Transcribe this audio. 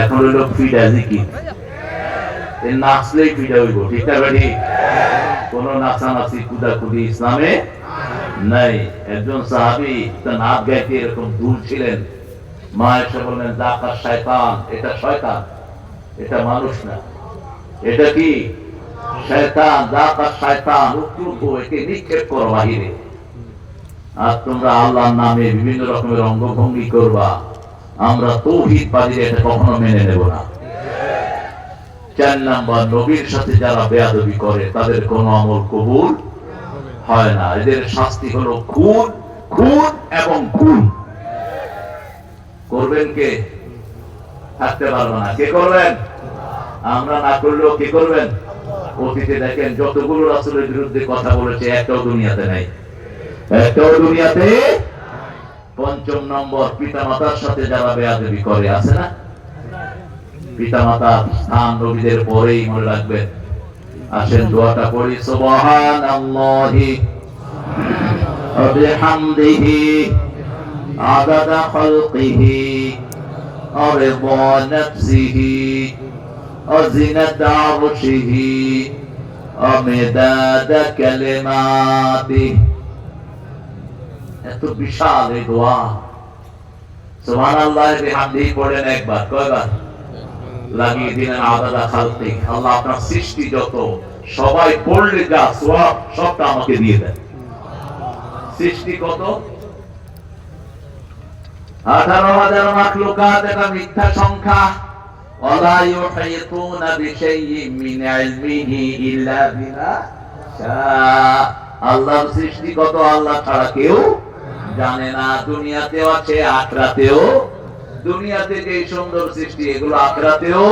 এখন এ নাচলেই ফিডা হইব, ঠিক না কোন ইসলামে নাই। একজন সাহাবি নাচ গাইতে এরকম দূর ছিলেন। মা এসে বললেন শয়তান, এটা শয়তান, এটা মানুষ না। এটা কি? শয়তান ডাকা শয়তান, উত্তর একে নিক্ষেপ করো বাহিরে। আর তোমরা আল্লাহর নামে বিভিন্ন রকমের অঙ্গভঙ্গি করবা। আমরা তৌহিদ বাজিয়ে এটা কখনো মেনে নেব না। চার নাম্বার নবীর সাথে যারা বেয়াদবি করে, তাদের কোনো আমল কবুল হয় না। এদের শাস্তি হলো খুন খুন এবং খুন। করবেন কে? থাকতে পারব না। কে করবেন? আমরা না করলেও কে করবেন? অতীতে দেখেন, যতগুলো রাসূলের বিরুদ্ধে কথা বলেছে, একটাও দুনিয়াতে নাই। একটাও দুনিয়াতে পঞ্চম নম্বর পিতা মাতার সাথে যারা বেয়াদবি করে, আছে না? পিতা মাতার স্থান নবীদের পরেই মনে রাখবেন আসেন দোয়াটা পড়ি, সুবহানাল্লাহি। ওয়া বিহামদিহি আদাদা খালকিহি ওয়া রিদা নাফসিহি ওয়া জিনাতা এত বিশাল এই দোয়া। সুবহানাল্লাহি বিহামদিহি পড়েন একবার, কয়বার? লাগিয়ে দিলেন আদাদা আল্লাহ আপনার সৃষ্টি যত, সবাই পড়লে যা সব সবটা আমাকে দিয়ে দেন। সৃষ্টি কত? আঠারো হাজার মিথ্যা সংখ্যা। সৃষ্টি কত? আল্লাহ ছাড়া কেউ জানে না দুনিয়াতেও আছে আখরাতেও দুনিয়াতে যে সুন্দর সৃষ্টি এগুলো আখরাতেও